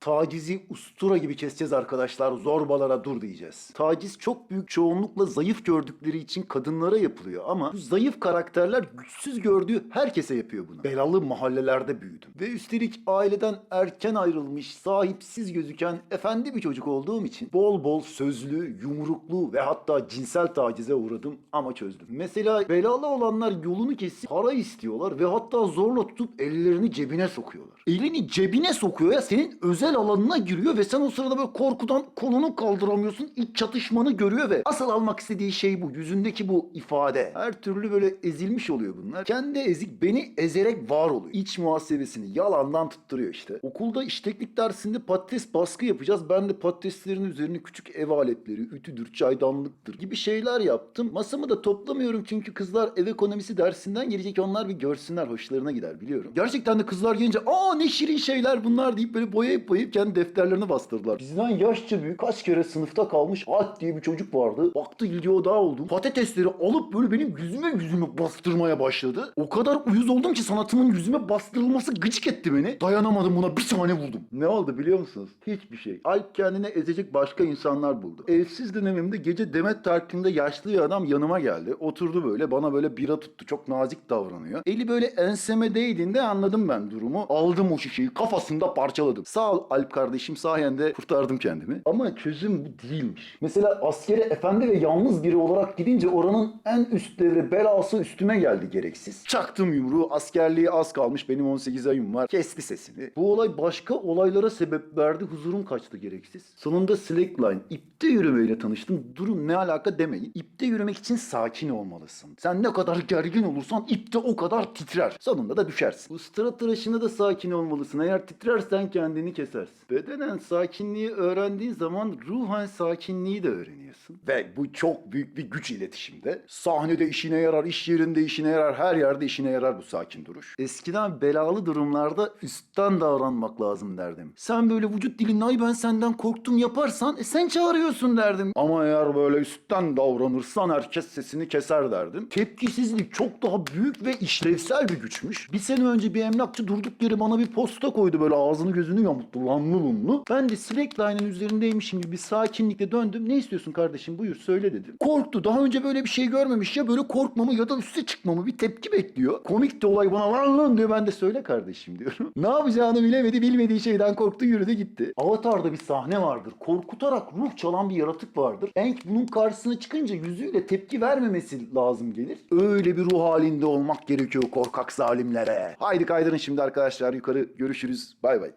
Tacizi ustura gibi keseceğiz arkadaşlar. Zorbalara dur diyeceğiz. Taciz çok büyük çoğunlukla zayıf gördükleri için kadınlara yapılıyor ama bu zayıf karakterler güçsüz gördüğü herkese yapıyor bunu. Belalı mahallelerde büyüdüm. Ve üstelik aileden erken ayrılmış, sahipsiz gözüken efendi bir çocuk olduğum için bol bol sözlü, yumruklu ve hatta cinsel tacize uğradım ama çözdüm. Mesela belalı olanlar yolunu kesip para istiyorlar ve hatta zorla tutup ellerini cebine sokuyorlar. Elini cebine sokuyor ya senin özel alanına giriyor ve sen o sırada böyle korkudan kolunu kaldıramıyorsun. İlk çatışmanı görüyor ve asıl almak istediği şey bu. Yüzündeki bu ifade. Her türlü böyle ezilmiş oluyor bunlar. Kendi ezik beni ezerek var oluyor. İç muhasebesini yalandan tutturuyor işte. Okulda işteklik dersinde patates baskı yapacağız. Ben de patateslerin üzerine küçük ev aletleri, ütüdür, çaydanlıktır gibi şeyler yaptım. Masamı da toplamıyorum çünkü kızlar ev ekonomisi dersinden gelecek onlar bir görsünler hoşlarına gider biliyorum. Gerçekten de kızlar gelince aa ne şirin şeyler bunlar deyip böyle boyayıp boyayıp kendi defterlerine bastırdılar. Bizden yaşça büyük kaç kere sınıfta kalmış Alp diye bir çocuk vardı. Baktı ilgi odağı oldum. Patatesleri alıp böyle benim yüzüme yüzüme bastırmaya başladı. O kadar uyuz oldum ki sanatımın yüzüme bastırılması gıcık etti beni. Dayanamadım buna bir tane vurdum. Ne oldu biliyor musunuz? Hiçbir şey. Alp kendine ezecek başka insanlar buldu. Evsiz dönemimde gece Demet Tarkın'da yaşlı bir adam yanıma geldi. Oturdu böyle bana böyle bira tuttu. Çok nazik davranıyor. Eli böyle enseme değdiğinde anladım ben durumu. Aldım o şişeyi kafasında parçaladım. Sağ ol Alp kardeşim sayende kurtardım kendimi. Ama çözüm bu değilmiş. Mesela askere efendi ve yalnız biri olarak gidince oranın en üst devre belası üstüme geldi gereksiz. Çaktım yumruğu askerliğe az kalmış benim 18 ayım var. Kesti sesini. Bu olay başka olaylara sebep verdi. Huzurum kaçtı gereksiz. Sonunda slackline ipte yürümeyle tanıştım. Durum ne alaka demeyin. İpte yürümek için sakin olmalısın. Sen ne kadar gergin olursan ipte o kadar titrer. Sonunda da düşersin. Bu sıra tıraşında da sakin olmalısın. Eğer titrersen kendini kesersin. Bedenen sakinliği öğrendiğin zaman ruhen sakinliği de öğreniyorsun. Ve bu çok büyük bir güç iletişimde. Sahnede işine yarar, iş yerinde işine yarar, her yerde işine yarar bu sakin duruş. Eskiden belalı durumlarda üstten davranmak lazım derdim. Sen böyle vücut dilinle ay ben senden korktum yaparsan e sen çağırıyorsun derdim. Ama eğer böyle üstten davranırsan herkes sesini keser derdim. Tepkisizlik çok daha büyük ve işlevsel bir güçmüş. Bir sene önce bir emlakçı durduk yere bana bir posta koydu böyle ağzını gözünü yamulttu lanlı lunlu. Ben de slackline'ın üzerindeymişim gibi bir sakinlikle döndüm. Ne istiyorsun kardeşim buyur söyle dedim. Korktu. Daha önce böyle bir şey görmemiş ya böyle korkmamı ya da üste çıkmamı bir tepki bekliyor. Komik de olay bana lan lan diyor ben de söyle kardeşim diyorum. ne yapacağını bilemedi bilmediği şeyden korktu yürüdü gitti. Avatar'da bir sahne vardır. Korkutarak ruh çalan bir yaratık vardır. Enk bunun karşısına çıkınca yüzüyle tepki vermemesi lazım gelir. Öyle bir ruh halinde olmak gerekiyor korkak zalimlere. Haydi kaydırın şimdi arkadaşlar yukarı görüşürüz. Bay bay.